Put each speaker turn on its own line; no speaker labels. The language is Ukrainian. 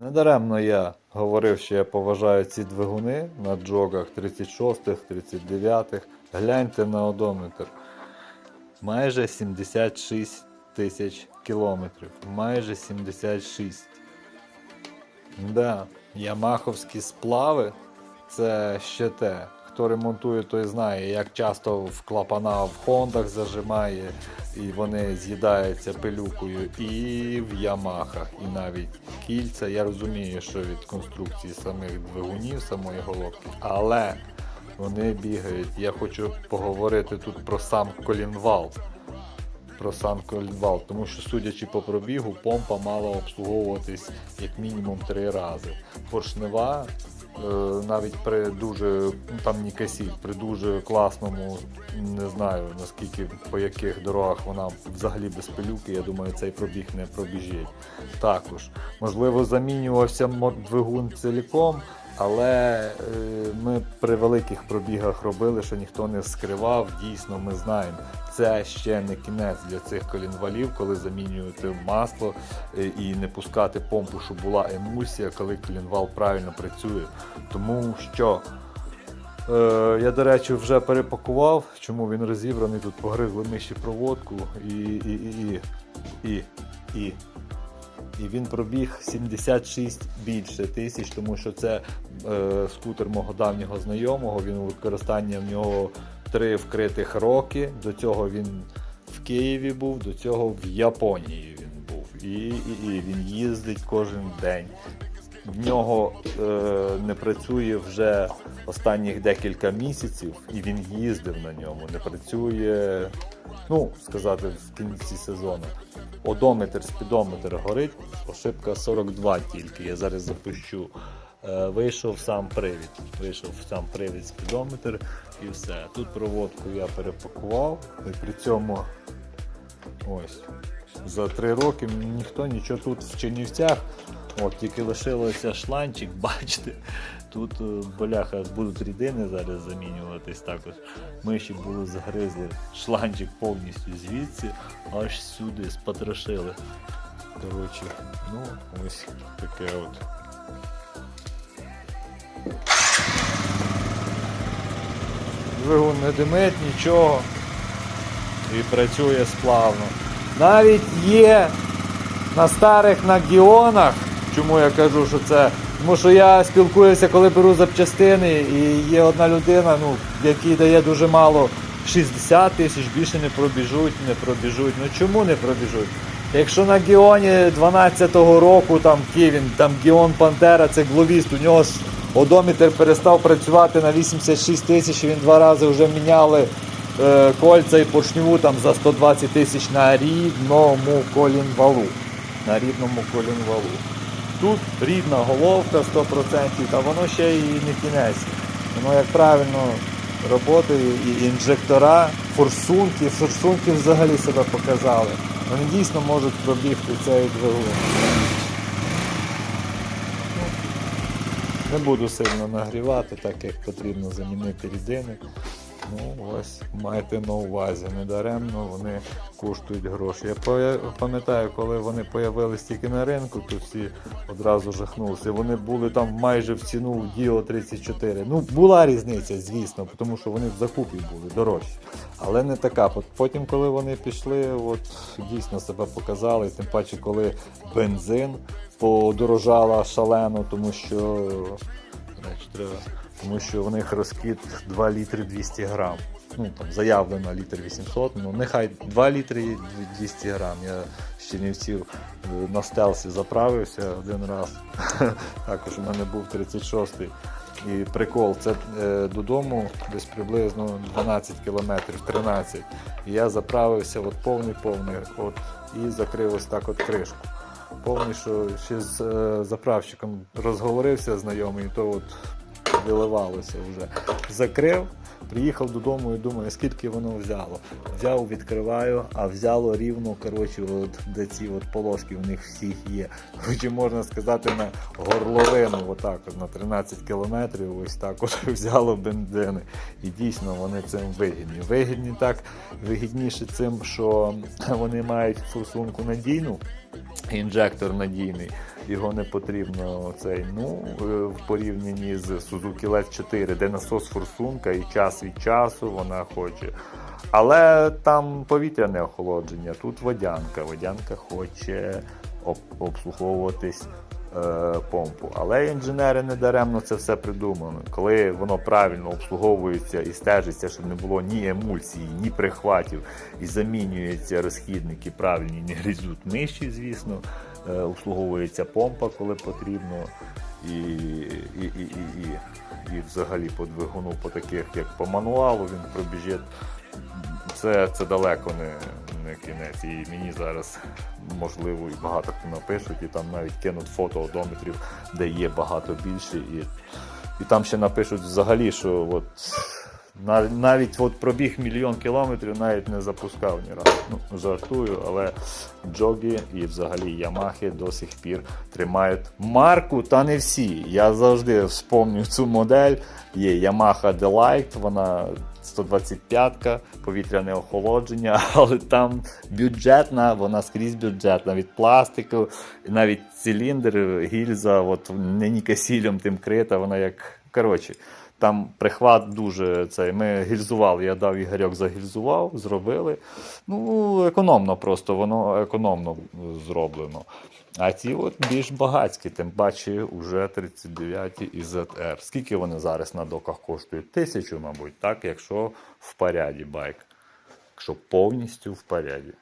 Недаремно я говорив, що я поважаю ці двигуни на джогах 36-х, 39-х. Гляньте на одометр. Майже 76 тисяч кілометрів. Майже 76. Да, ямаховські сплави це ще те. Хто ремонтує, той знає, як часто в клапана в хондах зажимає, і вони з'їдаються пилюкою і в ямахах, і навіть кільця. Я розумію, що від конструкції самих двигунів, самої головки, але вони бігають. Я хочу поговорити тут про сам колінвал про сам колінвал, тому що, судячи по пробігу, помпа мала обслуговуватись як мінімум три рази. Поршнева, навіть при дуже ну, там ні касіль, при дуже класному, не знаю наскільки по яких дорогах вона взагалі без пилюки, я думаю, цей пробіг не пробіжить. Також, можливо, замінювався двигун ціліком. Але е, ми при великих пробігах робили, що ніхто не скривав. Дійсно, ми знаємо, це ще не кінець для цих колінвалів, коли замінювати масло е, і не пускати помпу, щоб була емульсія, коли колінвал правильно працює. Тому що е, я, до речі, вже перепакував, чому він розібраний, тут погризли миші проводку і, і, і, і, і, і. І він пробіг 76 більше тисяч, тому що це е, скутер мого давнього знайомого. Він у використанні в нього три вкритих роки. До цього він в Києві був, до цього в Японії він був. І, і, і він їздить кожен день. В нього е, не працює вже останніх декілька місяців, і він їздив на ньому. Не працює, ну сказати, в кінці сезону. Одометр, спідометр горить, ошибка 42 тільки. Я зараз запущу. Е, Вийшов сам привід. Вийшов сам привід спідометр і все. Тут проводку я перепакував. І при цьому ось за три роки ніхто нічого тут в Чернівцях. От тільки лишилося шланчик, бачите. Тут е, боляха будуть рідини зараз замінюватись також. Миші були загризли шланчик повністю звідси, аж сюди спотрошили. Коротше, ну ось таке от. Двигун не димить, нічого. І працює сплавно. Навіть є на старих нагіонах, чому я кажу, що це. Тому що я спілкуюся, коли беру запчастини, і є одна людина, ну, якій дає дуже мало 60 тисяч, більше не пробіжуть, не пробіжуть. Ну чому не пробіжуть? Якщо на Гіоні 12-го року там Ківін, там Гіон Пантера, це гловіст, у нього одометр перестав працювати на 86 тисяч, він два рази вже міняли е, кольця і поршневу там за 120 тисяч на рідному колінвалу. На рідному колінвалу. Тут рідна головка 100%, та воно ще і не кінець. Воно як правильно працює, і інжектора, форсунки, форсунки взагалі себе показали. Вони дійсно можуть пробігти цей двигун. Не буду сильно нагрівати, так як потрібно замінити рідини. Ну, ось майте на увазі, недаремно вони коштують гроші. Я пам'ятаю, коли вони появились тільки на ринку, то всі одразу жахнулися. Вони були там майже в ціну Діо 34. Ну, була різниця, звісно, тому що вони в закупі були дорожчі. Але не така. Потім, коли вони пішли, от дійсно себе показали, тим паче, коли бензин подорожала шалено, тому що. Значить, треба тому що в них розкид 2 літри 200 грам. Ну там заявлено літр 800, ну нехай 2 літри 200 грам. Я з Чернівців е, на стелсі заправився один раз. Також у мене був 36-й. І прикол, це е, додому десь приблизно 12 кілометрів, 13. І я заправився от повний повний от, і закрив ось так от кришку. Повний, що ще з е, заправщиком розговорився знайомий, то от виливалося вже. Закрив, приїхав додому і думаю, скільки воно взяло. Взяв, відкриваю, а взяло рівно, коротше, от, де ці от полоски у них всіх є. Коротше, можна сказати, на горловину, отак, от, на 13 кілометрів, ось так от взяло бензини. І дійсно вони цим вигідні. Вигідні так, вигідніше цим, що вони мають форсунку надійну, інжектор надійний. Його не потрібно цей, ну, е, в порівнянні з Suzuki LED 4, де насос форсунка і час від часу вона хоче. Але там повітряне охолодження, тут водянка. Водянка хоче об- обслуговуватись е, помпу. Але інженери не даремно це все придумали. Коли воно правильно обслуговується і стежиться, щоб не було ні емульсії, ні прихватів, і замінюються розхідники правильні, не грізуть миші, звісно. Е, обслуговується помпа, коли потрібно. І, і, і, і, і, і взагалі по двигуну, по таких, як по мануалу, він пробіжить. Це, це далеко не, не кінець. І мені зараз можливо і багато хто напишуть, і там навіть кинуть фото одометрів, де є багато більше. І, і там ще напишуть взагалі, що от, навіть от пробіг мільйон кілометрів навіть не запускав ні разу. Ну, жартую, але джоги і взагалі Ямахи до сих пір тримають марку, та не всі. Я завжди вспомню цю модель. Є Yamaha Delight, вона 125-ка, повітряне охолодження, але там бюджетна, вона скрізь бюджетна від пластику, навіть циліндр, гільза, от не нікасілем тим крита, вона як. Коротше, там прихват дуже цей. Ми гільзували, я дав Ігорьок загільзував, зробили. Ну, економно просто, воно економно зроблено. А ці от більш багатські, тим паче вже 39 і ZR. Скільки вони зараз на доках коштують? Тисячу, мабуть, так, якщо в поряді байк. Якщо повністю в поряді.